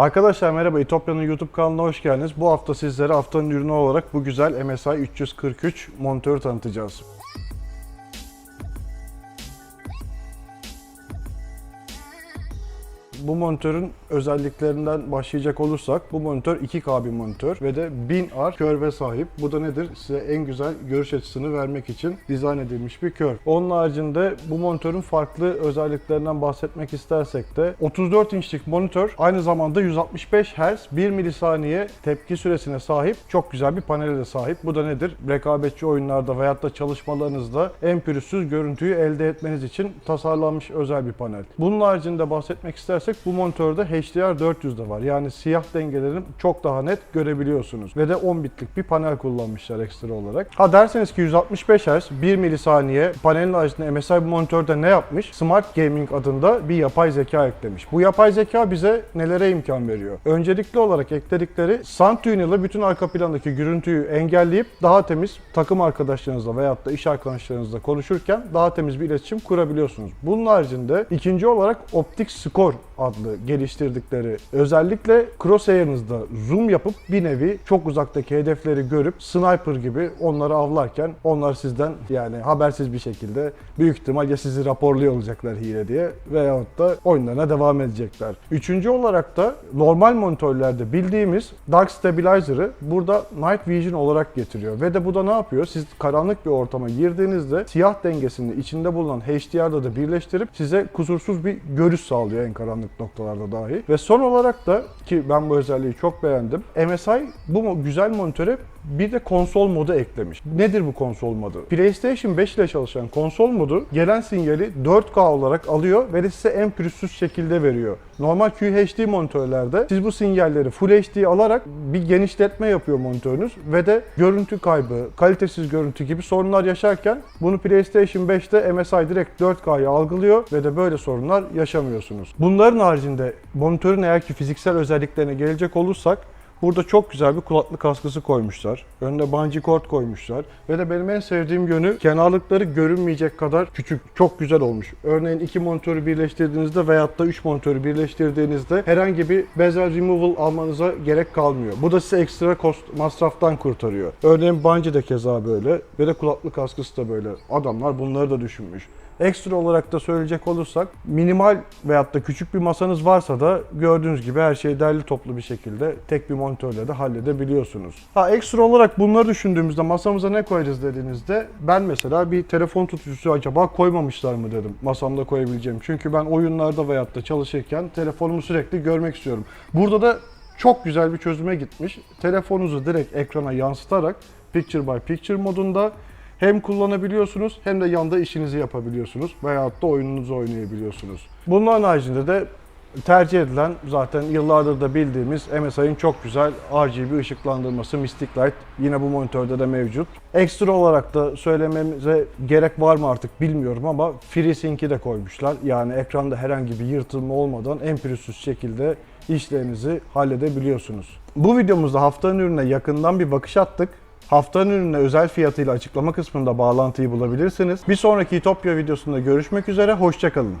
Arkadaşlar merhaba, İtopya'nın YouTube kanalına hoş geldiniz. Bu hafta sizlere haftanın ürünü olarak bu güzel MSI 343 monitörü tanıtacağız. Bu monitörün özelliklerinden başlayacak olursak bu monitör 2K bir monitör ve de 1000R körve sahip. Bu da nedir? Size en güzel görüş açısını vermek için dizayn edilmiş bir kör. Onun haricinde bu monitörün farklı özelliklerinden bahsetmek istersek de 34 inçlik monitör aynı zamanda 165 Hz 1 milisaniye tepki süresine sahip çok güzel bir panele de sahip. Bu da nedir? Rekabetçi oyunlarda veyahut da çalışmalarınızda en pürüzsüz görüntüyü elde etmeniz için tasarlanmış özel bir panel. Bunun haricinde bahsetmek istersek bu monitörde HDR 400 de var. Yani siyah dengelerini çok daha net görebiliyorsunuz. Ve de 10 bitlik bir panel kullanmışlar ekstra olarak. Ha derseniz ki 165 Hz 1 milisaniye panelin haricinde MSI bu monitörde ne yapmış? Smart Gaming adında bir yapay zeka eklemiş. Bu yapay zeka bize nelere imkan veriyor? Öncelikli olarak ekledikleri SunTune ile bütün arka plandaki görüntüyü engelleyip daha temiz takım arkadaşlarınızla veyahut da iş arkadaşlarınızla konuşurken daha temiz bir iletişim kurabiliyorsunuz. Bunun haricinde ikinci olarak Optic Score adlı geliştirdikleri özellikle crosshair'ınızda zoom yapıp bir nevi çok uzaktaki hedefleri görüp sniper gibi onları avlarken onlar sizden yani habersiz bir şekilde büyük ihtimal ya sizi raporluyor olacaklar hile diye veyahut da oyunlarına devam edecekler. Üçüncü olarak da normal monitörlerde bildiğimiz Dark Stabilizer'ı burada Night Vision olarak getiriyor ve de bu da ne yapıyor? Siz karanlık bir ortama girdiğinizde siyah dengesini içinde bulunan HDR'da da birleştirip size kusursuz bir görüş sağlıyor en karanlık noktalarda dahi. Ve son olarak da ki ben bu özelliği çok beğendim. MSI bu güzel monitöre bir de konsol modu eklemiş. Nedir bu konsol modu? PlayStation 5 ile çalışan konsol modu gelen sinyali 4K olarak alıyor ve size en pürüzsüz şekilde veriyor. Normal QHD monitörlerde siz bu sinyalleri Full HD alarak bir genişletme yapıyor monitörünüz ve de görüntü kaybı, kalitesiz görüntü gibi sorunlar yaşarken bunu PlayStation 5'te MSI direkt 4K'yı algılıyor ve de böyle sorunlar yaşamıyorsunuz. Bunların haricinde monitörün eğer ki fiziksel özelliklerine gelecek olursak Burada çok güzel bir kulaklık askısı koymuşlar. Önüne bungee cord koymuşlar. Ve de benim en sevdiğim yönü kenarlıkları görünmeyecek kadar küçük. Çok güzel olmuş. Örneğin iki monitörü birleştirdiğinizde veyahut da üç monitörü birleştirdiğinizde herhangi bir bezel removal almanıza gerek kalmıyor. Bu da size ekstra cost, masraftan kurtarıyor. Örneğin bungee de keza böyle ve de kulaklık askısı da böyle. Adamlar bunları da düşünmüş. Ekstra olarak da söyleyecek olursak minimal veyahut da küçük bir masanız varsa da gördüğünüz gibi her şeyi derli toplu bir şekilde tek bir monitörle de halledebiliyorsunuz. Ha ekstra olarak bunları düşündüğümüzde masamıza ne koyarız dediğinizde ben mesela bir telefon tutucusu acaba koymamışlar mı dedim masamda koyabileceğim. Çünkü ben oyunlarda veyahut da çalışırken telefonumu sürekli görmek istiyorum. Burada da çok güzel bir çözüme gitmiş. Telefonunuzu direkt ekrana yansıtarak Picture by Picture modunda hem kullanabiliyorsunuz hem de yanda işinizi yapabiliyorsunuz veyahut da oyununuzu oynayabiliyorsunuz. Bunların haricinde de tercih edilen zaten yıllardır da bildiğimiz MSI'ın çok güzel RGB ışıklandırması Mystic Light yine bu monitörde de mevcut. Ekstra olarak da söylememize gerek var mı artık bilmiyorum ama FreeSync'i de koymuşlar. Yani ekranda herhangi bir yırtılma olmadan en pürüzsüz şekilde işlerinizi halledebiliyorsunuz. Bu videomuzda haftanın ürününe yakından bir bakış attık. Haftanın ürününe özel fiyatıyla açıklama kısmında bağlantıyı bulabilirsiniz. Bir sonraki Ütopya videosunda görüşmek üzere, hoşçakalın.